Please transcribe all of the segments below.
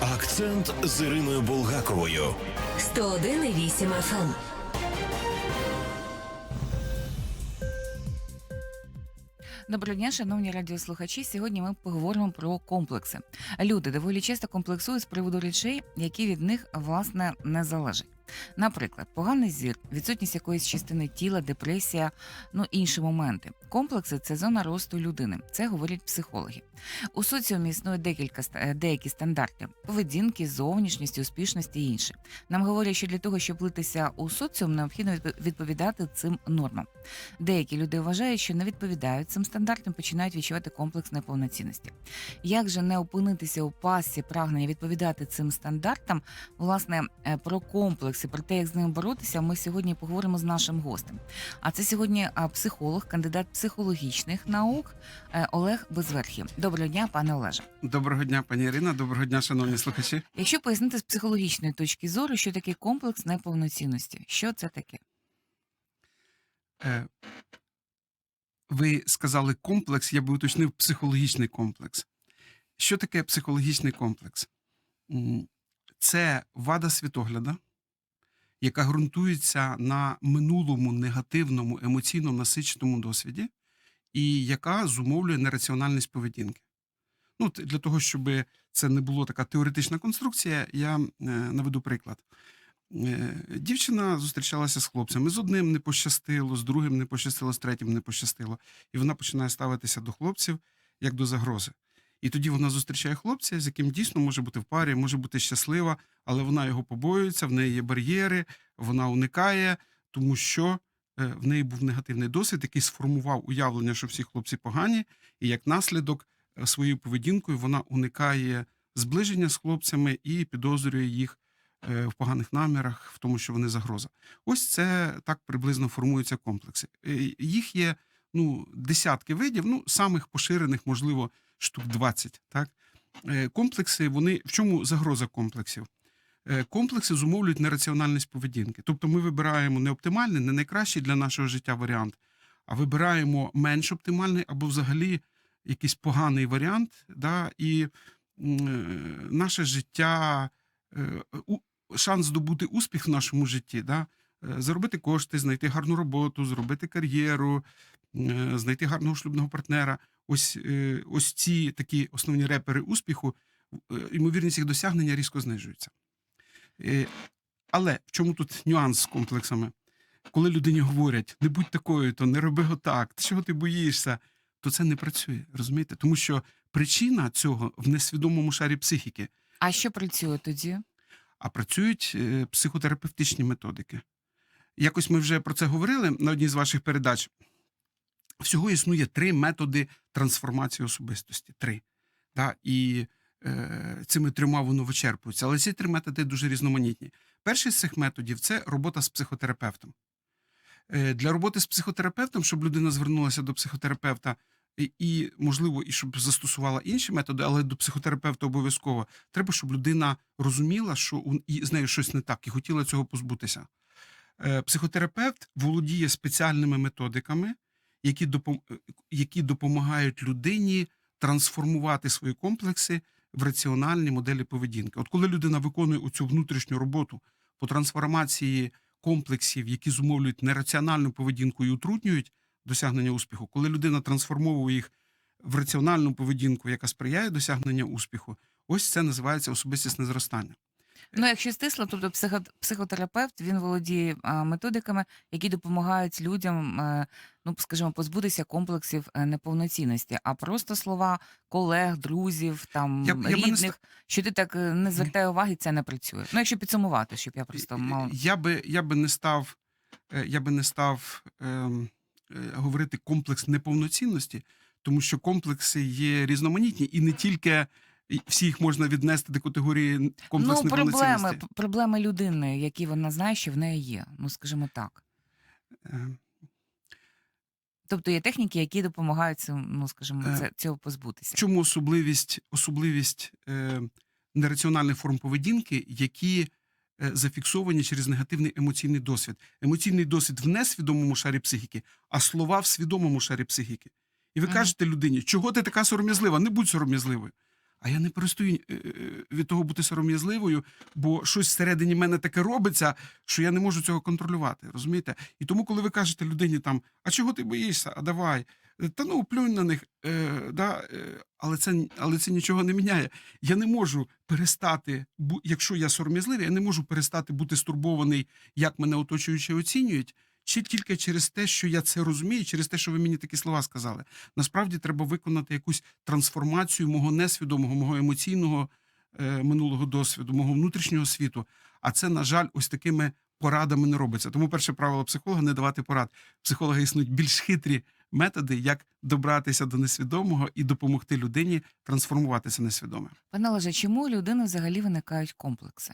Акцент з Іриною Булгаковою. 101,8 FM. Доброго дня, шановні радіослухачі. Сьогодні ми поговоримо про комплекси. Люди доволі часто комплексують з приводу речей, які від них власне не залежать. Наприклад, поганий зір, відсутність якоїсь частини тіла, депресія, ну інші моменти. Комплекси це зона росту людини. Це говорять психологи. У соціумі існує декілька е, деякі стандарти поведінки, зовнішності, успішності і інші. Нам говорять, що для того, щоб влитися у соціум, необхідно відповідати цим нормам. Деякі люди вважають, що не відповідають цим стандартам, починають відчувати комплекс неповноцінності. Як же не опинитися у пасі прагнення відповідати цим стандартам? Власне, е, про комплекси, про те, як з ними боротися, ми сьогодні поговоримо з нашим гостем. А це сьогодні психолог, кандидат психологічних наук е, Олег Безверхів. Доброго дня, пане Олеже. Доброго дня, пані Ірина. Доброго дня, шановні слухачі. Якщо пояснити з психологічної точки зору, що таке комплекс неповноцінності, що це таке? Е, Ви сказали комплекс, я би уточнив психологічний комплекс. Що таке психологічний комплекс? Це вада світогляда, яка ґрунтується на минулому негативному емоційно насиченому досвіді, і яка зумовлює нераціональність поведінки. Ну, для того, щоб це не було така теоретична конструкція, я е, наведу приклад. Е, Дівчина зустрічалася з хлопцями. З одним не пощастило, з другим не пощастило, з третім не пощастило. І вона починає ставитися до хлопців як до загрози. І тоді вона зустрічає хлопця, з яким дійсно може бути в парі, може бути щаслива, але вона його побоюється, в неї є бар'єри, вона уникає, тому що е, в неї був негативний досвід, який сформував уявлення, що всі хлопці погані, і як наслідок е, своєю поведінкою вона уникає зближення з хлопцями і підозрює їх е, в поганих намірах, в тому, що вони загроза. Ось це так приблизно формуються комплекси. Їх є ну, десятки видів, ну, самих поширених, можливо, штук 20. Так? Е, Комплекси, вони в чому загроза комплексів? Е, Комплекси зумовлюють нераціональність поведінки. Тобто ми вибираємо не оптимальний, не найкращий для нашого життя варіант, а вибираємо менш оптимальний або взагалі якийсь поганий варіант, да, і е, наше життя, шанс здобути успіх в нашому житті, да, заробити кошти, знайти гарну роботу, зробити кар'єру, знайти гарного шлюбного партнера. Ось, е, ось ці такі основні репери успіху, е, ймовірність їх досягнення різко знижується. Е, Але в чому тут нюанс з комплексами? Коли людині говорять, не будь такою, то не роби отак, чого ти боїшся, то це не працює, розумієте? Тому що причина цього в несвідомому шарі психіки, А що працює тоді? а працюють психотерапевтичні методики. Якось ми вже про це говорили на одній з ваших передач. Всього існує три методи трансформації особистості. Три. Да? І е, цими трьома воно вичерпується. Але ці три методи дуже різноманітні. Перший з цих методів це робота з психотерапевтом. Е, для роботи з психотерапевтом, щоб людина звернулася до психотерапевта, і, можливо, і щоб застосувала інші методи, але до психотерапевта обов'язково треба, щоб людина розуміла, що з нею щось не так, і хотіла цього позбутися. Е, психотерапевт володіє спеціальними методиками, які, е, які допомагають людині трансформувати свої комплекси в раціональні моделі поведінки. От коли людина виконує цю внутрішню роботу по трансформації комплексів, які зумовлюють нераціональну поведінку і утруднюють досягнення успіху, коли людина трансформовує їх в раціональну поведінку, яка сприяє досягненню успіху, ось це називається особистісне зростання. Ну, якщо стисло, тобто психо, психотерапевт він володіє а, методиками, які допомагають людям, е, ну скажімо, позбутися комплексів е, неповноцінності. А просто слова колег, друзів, там Я б- я б не рідних, що ти так е, не звертає уваги, це не працює. Ну, якщо підсумувати, щоб я просто мала. Я би, я би не став, е, я би не став ем, е, говорити комплекс неповноцінності, тому що комплекси є різноманітні, і не тільки всі їх можна віднести до категорії комплекс ну, проблеми, проблеми людини, які вона знає, що в неї є. Ну, скажімо так. Е, Тобто є техніки, які допомагають ну скажімо, Е, це, цього позбутися. В чому особливість, особливість е, нераціональних форм поведінки, які е, зафіксовані через негативний емоційний досвід. Емоційний досвід в несвідомому шарі психіки, а слова в свідомому шарі психіки. І ви Мгм. кажете людині, чого ти така сором'язлива? Не будь сором'язливою. А я не перестаю е, е, від того бути сором'язливою, бо щось всередині мене таке робиться, що я не можу цього контролювати. Розумієте? І тому, коли ви кажете людині там, а чого ти боїшся? А давай. Е, Та ну плюнь на них, е, да, е, але це але це нічого не міняє. Я не можу перестати, якщо я сором'язливий, я не можу перестати бути стурбований, як мене оточуючі оцінюють, чи тільки через те, що я це розумію, через те, що ви мені такі слова сказали. Насправді треба виконати якусь трансформацію мого несвідомого, мого емоційного е, минулого досвіду, мого внутрішнього світу. А це, на жаль, ось такими порадами не робиться. Тому перше правило психолога не давати порад. Психологи існують більш хитрі методи, як добратися до несвідомого і допомогти людині трансформуватися несвідоме. Пане Олеже, чому у людини взагалі виникають комплекси?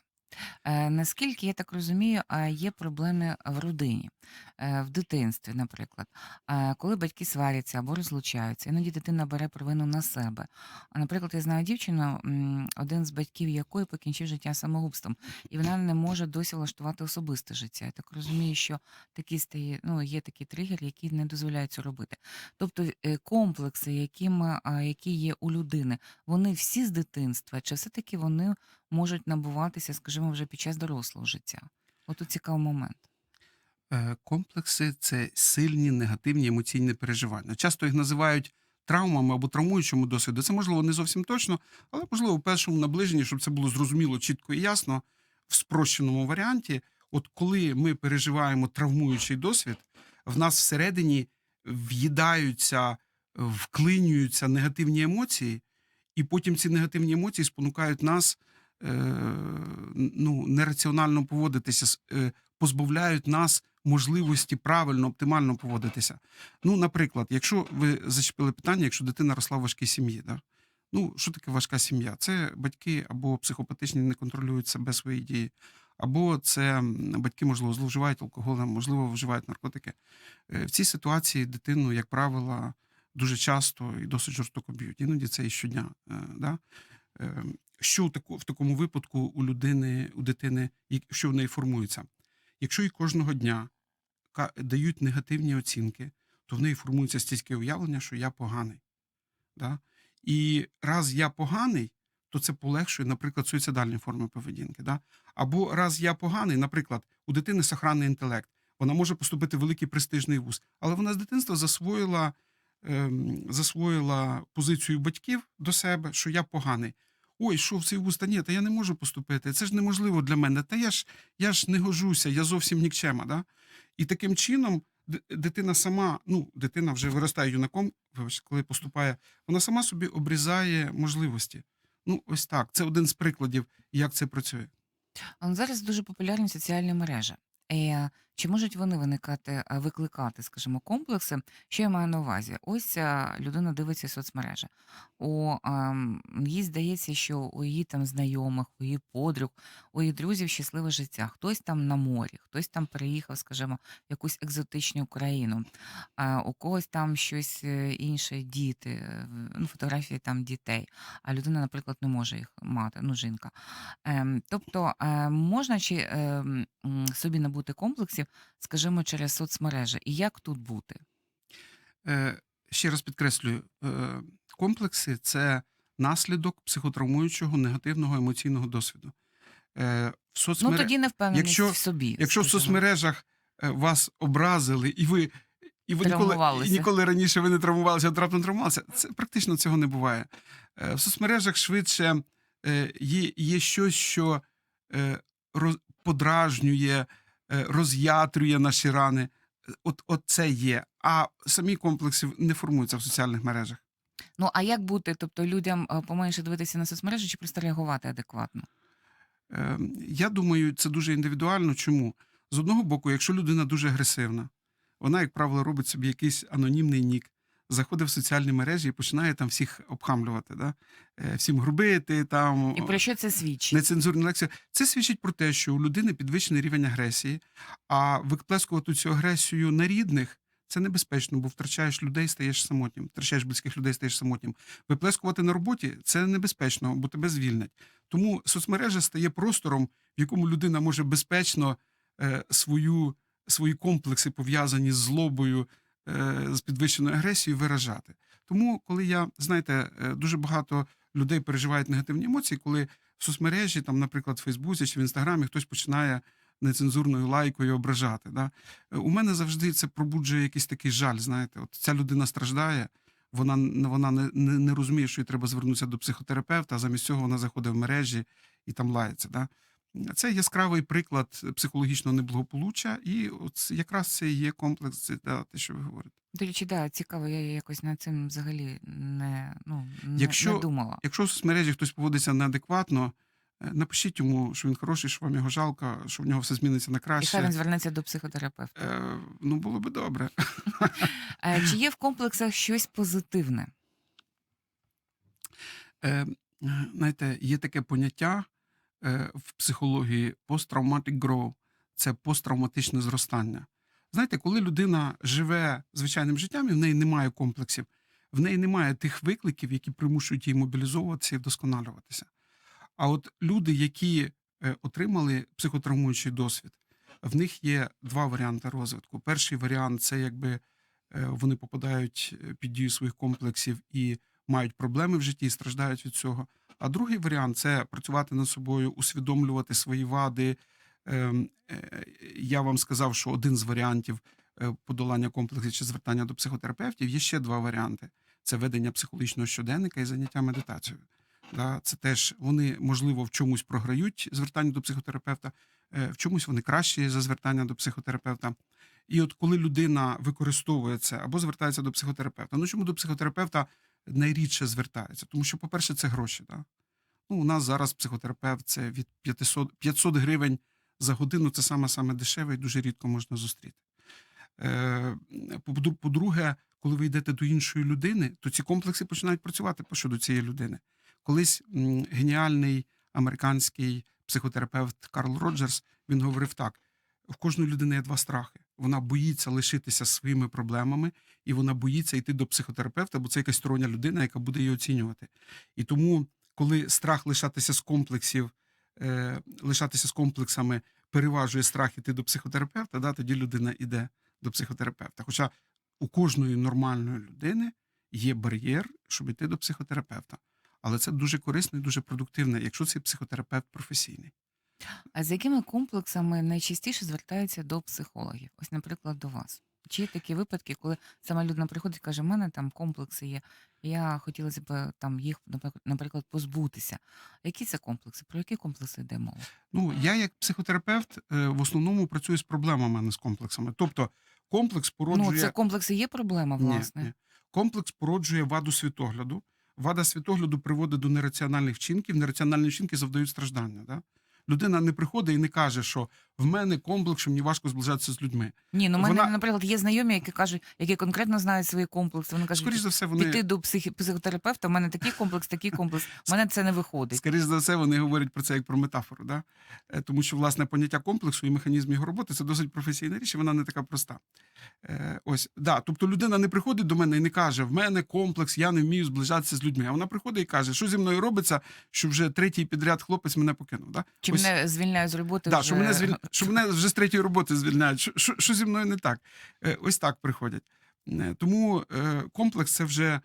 Е, наскільки я так розумію, є проблеми в родині, е, в дитинстві, наприклад, коли батьки сваряться або розлучаються, іноді дитина бере провину на себе. А, наприклад, я знаю дівчину, один з батьків якої покінчив життя самогубством, і вона не може досі влаштувати особисте життя. Я так розумію, що такі стає, ну, є такі тригери, які не дозволяють це робити. Тобто е, комплекси, які, які є у людини, вони всі з дитинства, чи все-таки вони можуть набуватися, скажімо, вже під час дорослого життя? От тут цікавий момент. Е, Комплекси це сильні негативні емоційні переживання. Часто їх називають травмами або травмуючому досвіду. Це можливо не зовсім точно, але можливо в першому наближенні, щоб це було зрозуміло, чітко і ясно в спрощеному варіанті. От коли ми переживаємо травмуючий досвід, в нас всередині в'їдаються, вклинюються негативні емоції, і потім ці негативні емоції спонукають нас ну, нераціонально поводитися, е, позбавляють нас можливості правильно, оптимально поводитися. Ну, наприклад, якщо ви зачепили питання, якщо дитина росла в важкій сім'ї, да? ну що таке важка сім'я? Це батьки або психопатичні не контролюють себе свої дії, або це батьки, можливо, зловживають алкоголем, можливо, вживають наркотики. Е, В цій ситуації дитину, як правило, дуже часто і досить жорстоко б'ють. Іноді це і щодня. е, Да? Що в такому випадку у людини, у дитини, що в неї формується? Якщо їй кожного дня дають негативні оцінки, то в неї формується стільки уявлення, що я поганий. Да? І раз я поганий, то це полегшує, наприклад, суїцидальні форми поведінки. Да? Або раз я поганий, наприклад, у дитини сохранний інтелект, вона може поступити в великий престижний вуз, але вона з дитинства засвоїла, ем, засвоїла позицію батьків до себе, що я поганий. Ой, що в цей вуз, та ні, та я не можу поступити. Це ж неможливо для мене. Та я ж я ж не гожуся, я зовсім нікчема. Да? І таким чином дитина сама, ну, дитина вже виростає юнаком, коли поступає, вона сама собі обрізає можливості. Ну, ось так. Це один з прикладів, як це працює. Зараз дуже популярні соціальні мережі. Е, чи можуть вони виникати, викликати, скажімо, комплекси? Що я маю на увазі? Ось людина дивиться соцмережі. У, ам, їй здається, що у її там знайомих, у її подруг, у її друзів щасливе життя. Хтось там на морі, хтось там переїхав, скажімо, в якусь екзотичну країну, а у когось там щось е, інше, діти, е, ну, фотографії там дітей, а людина, наприклад, не може їх мати, ну, жінка. Ем, тобто е, можна чи ем, собі набути комплексів, скажімо, через соцмережі, і як тут бути? Е, ще раз підкреслюю, е, комплекси це наслідок психотравмуючого негативного емоційного досвіду. Е, в Ну тоді не впевненість якщо- в собі. Якщо в соцмережах вас образили, і ви, і ви ніколи, і ніколи раніше ви не травмувалися, а раптом травмувалися, це практично цього не буває. В соцмережах швидше є, є щось, що подражнює, роз'ятрює наші рани. Е, От, от це є. А самі комплекси не формуються в соціальних мережах. Ну а як бути? Тобто людям е, поменше дивитися на соцмережі чи просто реагувати адекватно? Е, Я думаю, це дуже індивідуально. Чому? З одного боку, якщо людина дуже агресивна, вона, як правило, робить собі якийсь анонімний нік, заходить в соціальні мережі і починає там всіх обхамлювати, да? Е, всім грубити, там І про що це свідчить? нецензурні лекції. Це свідчить про те, що у людини підвищений рівень агресії, а викплескувати цю агресію на рідних. Це небезпечно, бо втрачаєш людей, стаєш самотнім, втрачаєш близьких людей, стаєш самотнім. Виплескувати на роботі це небезпечно, бо тебе звільнять. Тому соцмережа стає простором, в якому людина може безпечно е, свою, свої комплекси, пов'язані з злобою, з підвищеною агресією, виражати. Тому, коли я, знаєте, е, дуже багато людей переживають негативні емоції, коли в соцмережі, там, наприклад, в Фейсбуці чи в Інстаграмі хтось починає нецензурною лайкою ображати. Да? Е, У мене завжди це пробуджує якийсь такий жаль. Знаєте, от ця людина страждає, вона, вона не, не, не розуміє, що їй треба звернутися до психотерапевта, а замість цього вона заходить в мережі і там лається. Да? Це яскравий приклад психологічного неблагополуччя, і от якраз це є комплекс, це да, те, що ви говорите. До речі, да, цікаво, я якось над цим взагалі не, ну, не, Якщо- не думала. Якщо в соцмережі хтось поводиться неадекватно, е, напишіть йому, що він хороший, що вам його жалко, що в нього все зміниться на І хай він звернеться до психотерапевта. Е, ну, було би добре. Е, Чи є в комплексах щось позитивне? Е, знаєте, є таке поняття в психології post-traumatic це посттравматичне зростання. Знаєте, коли людина живе звичайним життям і в неї немає комплексів, в неї немає тих викликів, які примушують її мобілізовуватися і вдосконалюватися. А от люди, які е, отримали психотравмуючий досвід, в них є два варіанти розвитку. Перший варіант це якби е, вони попадають е, під дію своїх комплексів і мають проблеми в житті і страждають від цього. А другий варіант це працювати над собою, усвідомлювати свої вади. Ем, е, Я вам сказав, що один з варіантів е, подолання комплексів чи звертання до психотерапевтів є ще два варіанти: це ведення психологічного щоденника і заняття медитацією. Це теж вони, можливо, в чомусь програють звертання до психотерапевта, е, в чомусь вони кращі за звертання до психотерапевта. І от коли людина використовує це або звертається до психотерапевта, ну чому до психотерапевта найрідше звертається? Тому що, по-перше, це гроші. Да? Ну, у нас зараз психотерапевт це від 500, 500 гривень за годину, це саме дешеве і дуже рідко можна зустріти. Е, по- По-друге, коли ви йдете до іншої людини, то ці комплекси починають працювати щодо цієї людини. Колись геніальний американський психотерапевт Карл Роджерс він говорив так: в кожної людини є два страхи. Вона боїться лишитися своїми проблемами, і вона боїться йти до психотерапевта, бо це якась стороння людина, яка буде її оцінювати. І тому, коли страх лишатися з комплексів, е, лишатися з комплексами переважує страх іти до психотерапевта, да, тоді людина йде до психотерапевта. Хоча у кожної нормальної людини є бар'єр, щоб йти до психотерапевта. Але це дуже корисно і дуже продуктивно, якщо цей психотерапевт професійний. А з якими комплексами найчастіше звертаються до психологів? Ось, наприклад, до вас. Чи є такі випадки, коли сама людина приходить і каже, в мене там комплекси є, я хотілося б там їх, наприк- наприклад, позбутися. Які це комплекси? Про які комплекси йде мова? Ну, я як психотерапевт е, в основному працюю з проблемами, а не з комплексами. Тобто комплекс породжує. Ну, це комплекси є проблема, власне. Ні, ні. Комплекс породжує ваду світогляду. Вада світогляду приводить до нераціональних вчинків. Нераціональні вчинки завдають страждання. Да? Людина не приходить і не каже, що в мене комплекс, що мені важко зближатися з людьми. Ні, ну в мене, Вона- наприклад, є знайомі, які кажуть, які конкретно знають свої комплекси. Вони кажуть, Скоріше за все, вони піти до психі- психотерапевта, у мене такий комплекс, такий комплекс. У мене це не виходить. Скоріше за все, вони говорять про це як про метафору, да? Е, тому що власне поняття комплексу і механізм його роботи це досить професійна річ, і вона не така проста. Е, ось, да. Тобто людина не приходить до мене і не каже: в мене комплекс, я не вмію зближатися з людьми. А вона приходить і каже, що зі мною робиться, що вже третій підряд хлопець мене покинув. Да? Чи Мене звільняють з роботи? Да, вже... що, мене звіль... що мене вже з третьої роботи звільняють. Що, що, що зі мною не так? Е, ось так приходять. Е, Тому е, комплекс це вже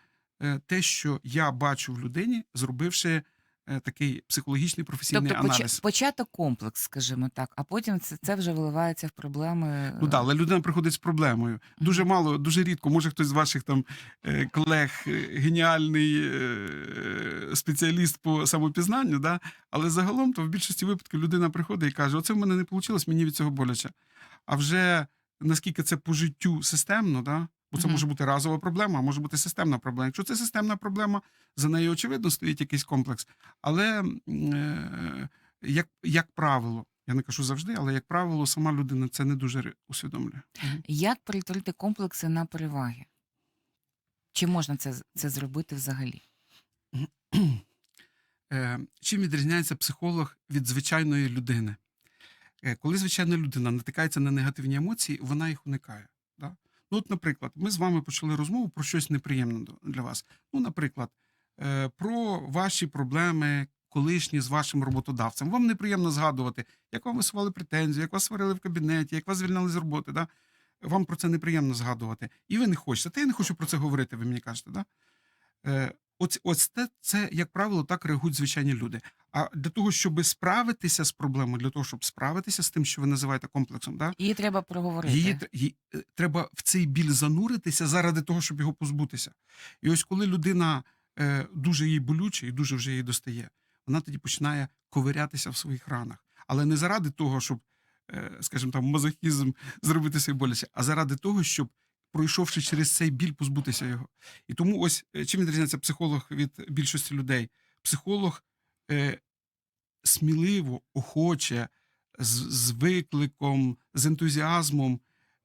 те, що я бачу в людині, зробивши е, такий психологічний професійний Тобто поч- аналіз. початок комплекс, скажімо так, а потім це, це вже виливається в проблеми. Ну да, але людина приходить з проблемою. Дуже мало, дуже рідко. Може хтось з ваших там е, колег е, геніальний е, спеціаліст по самопізнанню, да? але загалом то в більшості випадків людина приходить і каже: Оце в мене не вийшло, мені від цього боляче. А вже наскільки це по життю системно, да? бо це може бути разова проблема, а може бути системна проблема. Якщо це системна проблема, за нею очевидно стоїть якийсь комплекс. Але е, як, як правило, я не кажу завжди, але як правило, сама людина це не дуже усвідомлює. Як перетворити комплекси на переваги? Чи можна це, це зробити взагалі? Е, Чим відрізняється психолог від звичайної людини? Е, Коли звичайна людина натикається на негативні емоції, вона їх уникає. Да? Ну, от, наприклад, ми з вами почали розмову про щось неприємне для вас. Ну, наприклад, е, про ваші проблеми колишні з вашим роботодавцем. Вам неприємно згадувати, як вам висували претензії, як вас сварили в кабінеті, як вас звільняли з роботи. Да? Вам про це неприємно згадувати. І ви не хочете. Та я не хочу про це говорити, ви мені кажете. Да? Е, ось, ось це, це, як правило, так реагують звичайні люди. А для того, щоб справитися з проблемою, для того, щоб справитися з тим, що ви називаєте комплексом, да, Її треба проговорити. її, їй, е, треба в цей біль зануритися заради того, щоб його позбутися. І ось коли людина е, дуже їй болюче і дуже вже їй достає, вона тоді починає ковирятися в своїх ранах. Але не заради того, щоб, е, скажімо там, мазохізм зробити собі боляче, а заради того, щоб, пройшовши через цей біль, позбутися його. І тому ось е, чим відрізняється психолог від більшості людей? Психолог е, сміливо, охоче, з, з викликом, з ентузіазмом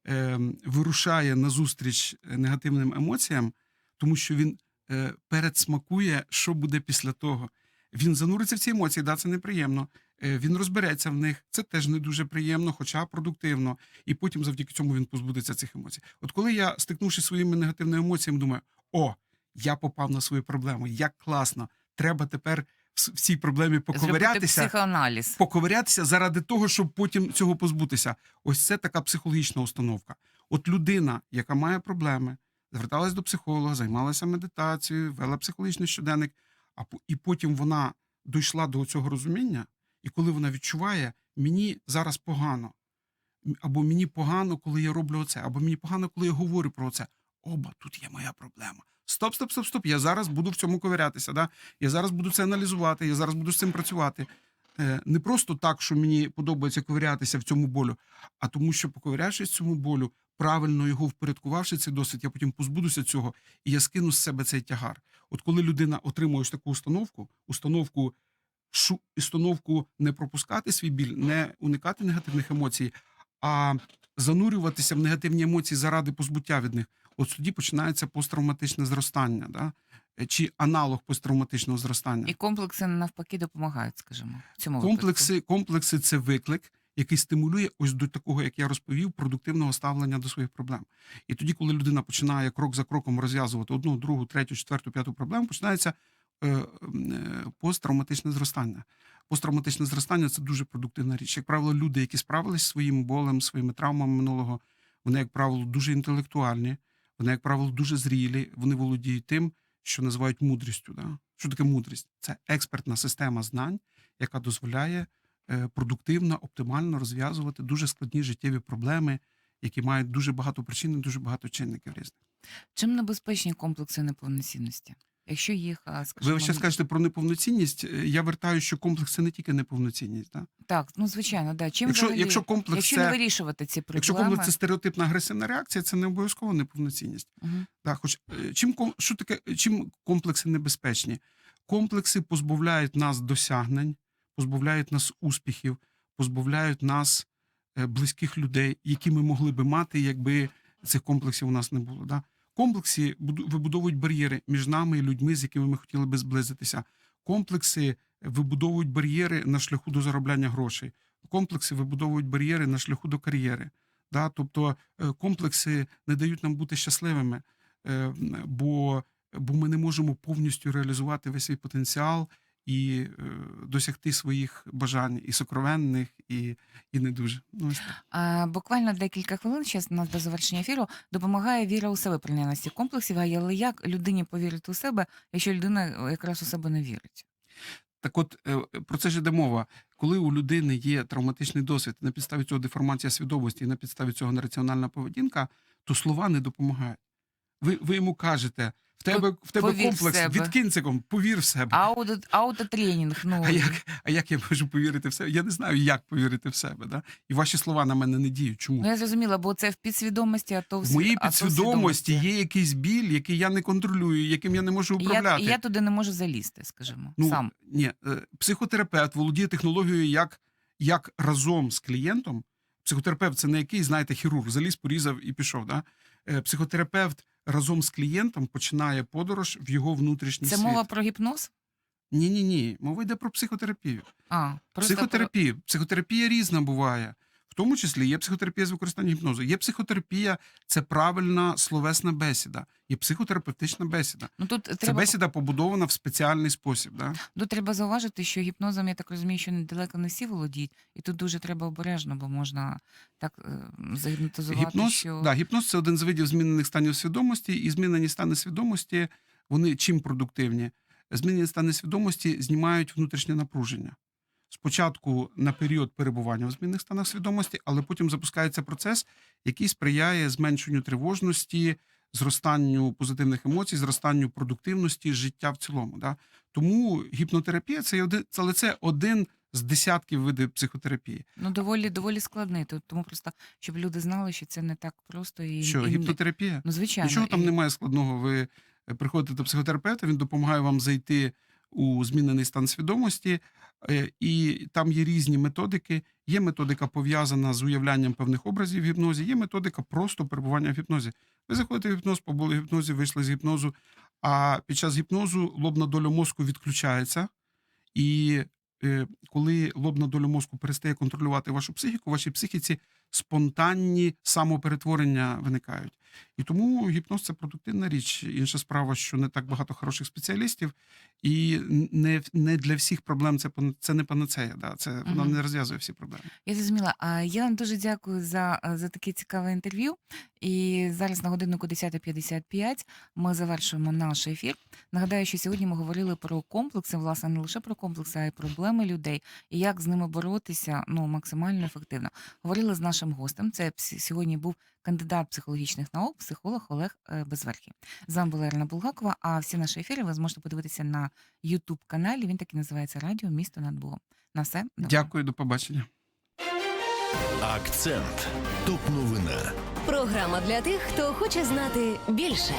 е, вирушає назустріч негативним емоціям, тому що він е, передсмакує, що буде після того. Він зануриться в ці емоції, да, це неприємно. Е, він розбереться в них, це теж не дуже приємно, хоча продуктивно. І потім завдяки цьому він позбудеться цих емоцій. От коли я, стикнувшись зі своїми негативними емоціями, думаю, о, я попав на свою проблему, як класно, треба тепер в цій проблемі поковирятися психоаналіз. поковирятися заради того, щоб потім цього позбутися. Ось це така психологічна установка. От людина, яка має проблеми, зверталась до психолога, займалася медитацією, вела психологічний щоденник, а і потім вона дійшла до цього розуміння, і коли вона відчуває, мені зараз погано, або мені погано, коли я роблю оце, або мені погано, коли я говорю про це. Оба, тут є моя проблема. Стоп, стоп, стоп, стоп. Я зараз буду в цьому ковирятися. Да? Я зараз буду це аналізувати, я зараз буду з цим працювати. Е, Не просто так, що мені подобається ковирятися в цьому болю, а тому, що поковирявшись цьому болю, правильно його впорядкувавши цей досвід, я потім позбудуся цього, і я скину з себе цей тягар. От коли людина отримує таку установку, установку шу, установку не пропускати свій біль, не уникати негативних емоцій, а занурюватися в негативні емоції заради позбуття від них. От тоді починається посттравматичне зростання, да? Е, чи аналог посттравматичного зростання. І комплекси навпаки допомагають, скажімо, в цьому випадку. Комплекси, комплекси це виклик, який стимулює ось до такого, як я розповів, продуктивного ставлення до своїх проблем. І тоді, коли людина починає крок за кроком розв'язувати одну, другу, третю, четверту, п'яту проблему, починається посттравматичне зростання. Посттравматичне зростання це дуже продуктивна річ. Як правило, люди, які справились зі своїм болем, своїми травмами минулого, вони, як правило, дуже інтелектуальні, вони, як правило, дуже зрілі, вони володіють тим, що називають мудрістю. Да? Що таке мудрість? Це експертна система знань, яка дозволяє е, продуктивно, оптимально розв'язувати дуже складні життєві проблеми, які мають дуже багато причин дуже багато чинників різних. Чим небезпечні комплекси неповноцінності? Якщо їх, скажімо, Ви ще скажете про неповноцінність. е, Я вертаю, що комплекс це не тільки неповноцінність. Да? так, ну звичайно, да. Чим Якщо, взагалі, якщо комплекс якщо не вирішувати ці проблеми, якщо комплекс це стереотипна агресивна реакція, це не обов'язково неповноцінність. Мгм. Да, хоч е, чим що таке, чим комплекси небезпечні? Комплекси позбавляють нас досягнень, позбавляють нас успіхів, позбавляють нас е, близьких людей, які ми могли би мати, якби цих комплексів у нас не було. Да? Комплекси вибудовують бар'єри між нами і людьми, з якими ми хотіли би зблизитися. Комплекси вибудовують бар'єри на шляху до заробляння грошей. Комплекси вибудовують бар'єри на шляху до кар'єри. Да? Тобто е, комплекси не дають нам бути щасливими, е, бо, бо ми не можемо повністю реалізувати весь свій потенціал і е, досягти своїх бажань і сокровенних, і, і не дуже. Ну, ось так. А, буквально декілька хвилин ще у нас до завершення ефіру допомагає віра у себе при наявності комплексів. Але як людині повірити у себе, якщо людина якраз у себе не вірить? Так от е, про це ж йде мова. Коли у людини є травматичний досвід, на підставі цього деформація свідомості, і на підставі цього нераціональна поведінка, то слова не допомагають. Ви, ви йому кажете, в тебе, в тебе повір в комплекс, себе. відкинь це ком, повір в себе. Аудит, аутотренінг, ну А як, а як я можу повірити в себе? Я не знаю, як повірити в себе. Да? І ваші слова на мене не діють. Чому? ну я зрозуміла, бо це в підсвідомості, а то в В моїй підсвідомості є якийсь біль, який я не контролюю, яким я не можу я, управляти. і я туди не можу залізти, скажімо, Ну, сам. Ні, е, психотерапевт володіє технологією, як, як разом з клієнтом. Психотерапевт це не який, знаєте, хірург, заліз, порізав і пішов. Да? Е, Психотерапевт разом з клієнтом починає подорож в його внутрішній Це світ. мова про гіпноз? Ні, ні, ні. Мова йде про психотерапію. А, просто Про... Психотерапія різна буває. Тому числі є психотерапія з використанням гіпнозу. Є психотерапія, це правильна словесна бесіда, є психотерапевтична бесіда. Ну тут Ця треба бесіда побудована в спеціальний спосіб. Да? Тут треба зауважити, що гіпнозом, я так розумію, що недалеко не всі володіють, і тут дуже треба обережно, бо можна так е, загіпнотизувати, Гіпноз, що да, гіпноз це один з видів змінених станів свідомості, і змінені стани свідомості Вони чим продуктивні? Змінені стани свідомості знімають внутрішнє напруження. Спочатку на період перебування в змінних станах свідомості, але потім запускається процес, який сприяє зменшенню тривожності, зростанню позитивних емоцій, зростанню продуктивності життя в цілому. Да? Тому гіпнотерапія це один, але це один з десятків видів психотерапії. Ну, доволі доволі складний. Тому просто щоб люди знали, що це не так просто і Що і- гіпнотерапія? ну, звичайно. Нічого там і- немає складного. Ви е, приходите до психотерапевта, він допомагає вам зайти у змінений стан свідомості, і там є різні методики. Є методика пов'язана з уявлянням певних образів в гіпнозі, є методика просто перебування в гіпнозі. Ви заходите в гіпноз, побули в гіпнозі, вийшли з гіпнозу. А під час гіпнозу лобна доля мозку відключається, і е, коли лобна доля мозку перестає контролювати вашу психіку, вашій психіці спонтанні самоперетворення виникають. І тому гіпноз це продуктивна річ. Інша справа, що не так багато хороших спеціалістів, і не, не для всіх проблем це це не панацея. Да? Це вона не розв'язує всі проблеми. Я зрозуміла. А я вам дуже дякую за, за таке цікаве інтерв'ю. І зараз на годиннику 10.55 ми завершуємо наш ефір. Нагадаю, що сьогодні ми говорили про комплекси, власне, не лише про комплекси, а й проблеми людей і як з ними боротися ну, максимально ефективно. Говорили з нашим гостем. Це сьогодні був кандидат психологічних наук, психолог Олег е, Безверхий. З вами була Ірина Булгакова. А всі наші ефіри ви зможете подивитися на youtube каналі. Він так і називається Радіо Місто над Богом. На все добре. Дякую, до побачення. Акцент. Топ новина. Програма для тих, хто хоче знати більше.